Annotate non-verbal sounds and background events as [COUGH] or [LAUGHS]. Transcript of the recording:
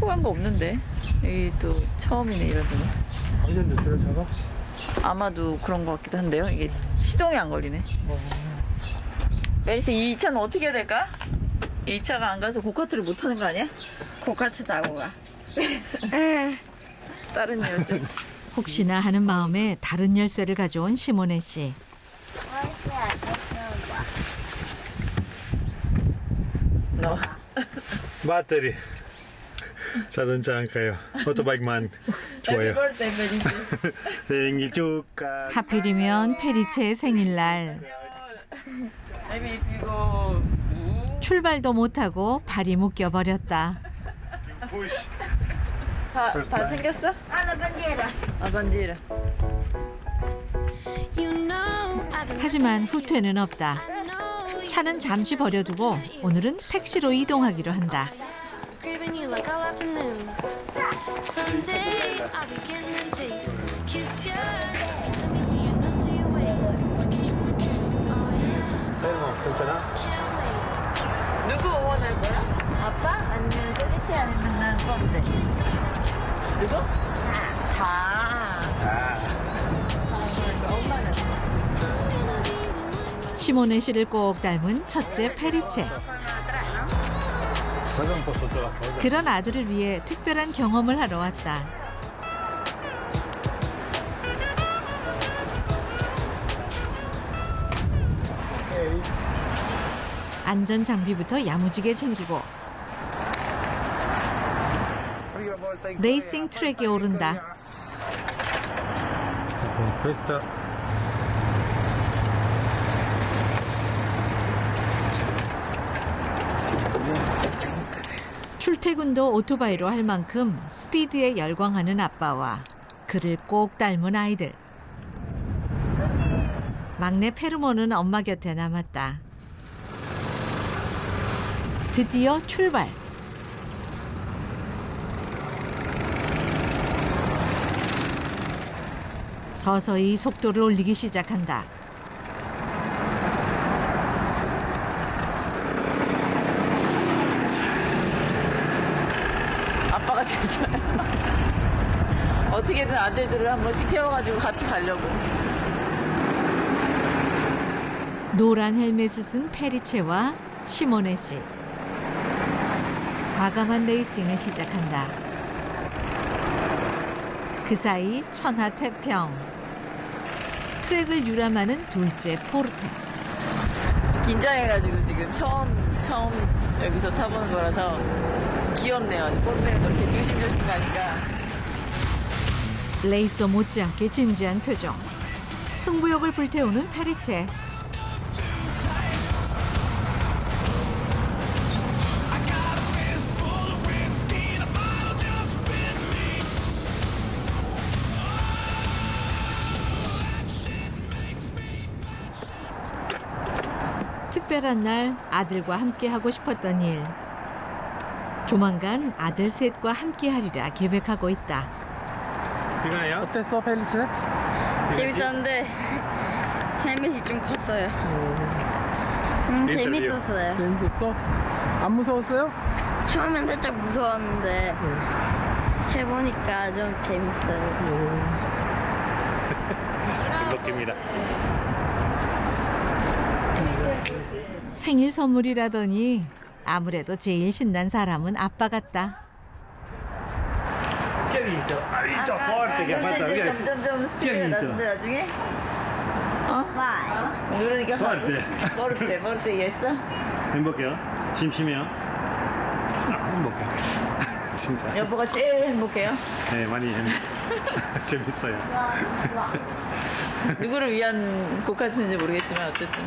타고 간 거 없는데 여기 또 처음이네 이런 데는 완전 됐어요 차가? 아마도 그런 것 같기도 한데요 이게 시동이 안 걸리네 메리씨 이 차는 어떻게 해야 될까? 이 차가 안 가서 고카트를 못 타는 거 아니야? 고카트 타고 가. [LAUGHS] 다른 여자 혹시나 하는 마음에 다른 열쇠를 가져온 시모네 씨. 너 [LAUGHS] 배터리 자동차 안 가요 오토바이만 좋아요 메리씨 [LAUGHS] 생일 축하 하필이면 페리체의 생일날 출발도 못하고 발이 묶여 버렸다. 다, 다 챙겼어? 아 반디라 하지만 후퇴는 없다. 차는 잠시 버려두고 오늘은 택시로 이동하기로 한다. Craving you like all afternoon. Someday I'll be getting a taste. Kiss you, tell me to your nose to your waist. Oh yeah, 괜찮아? can't wait. 누구 응원할 거야? 아빠? 아니면 페리치 아니면 뻔데 누구? 다 엄마는 the one. 시모네 씨를 꼭 닮은 첫째 페리체. 그런 아들을 위해 특별한 경험을 하러 왔다. 안전 장비부터 야무지게 챙기고 레이싱 트랙에 오른다. 베스트 출퇴근도 오토바이로 할 만큼 스피드에 열광하는 아빠와 그를 꼭 닮은 아이들. 막내 페르모는 엄마 곁에 남았다. 드디어 출발. 서서히 속도를 올리기 시작한다. 좋아요 [LAUGHS] 어떻게든 아들들을 한 번씩 태워가지고 같이 가려고 노란 헬멧을 쓴 페리체와 시모네 씨. 과감한 레이싱을 시작한다. 그 사이 천하태평. 트랙을 유람하는 둘째 포르테. 긴장해가지고 지금 처음 처음 여기서 타보는 거라서 귀엽네요 꼴대가 그렇게 조심조심 가니까 레이서 못지않게 진지한 표정. 승부욕을 불태우는 페리체. 특별한 날 아들과 함께 하고 싶었던 일. 조만간 아들 셋과 함께 하리라 계획하고 있다. 피곤해요? 어땠어 펠리체? 재밌었는데 헬멧이 좀 컸어요. 음, 인터뷰. 재밌었어요. 재밌었어? 안 무서웠어요? 처음엔 살짝 무서웠는데 해보니까 좀 재밌어요. [LAUGHS] 즐겁습니다 생일 선물이라더니 아무래도 제일 신난 사람은 아빠 같다. Forte che ha fatto 근데 이제 via. 점점점 스피드가 깨미죠. 낮는데 나중에 와. 그러니까 forte. 버릇돼 버릇돼 이해했어? 행복해요? 심심해요? 아, 행복해 [LAUGHS] 진짜 여보가 제일 행복해요 네 많이 행... [LAUGHS] 재밌어요 누구를 위한 곡 같은지 모르겠지만 어쨌든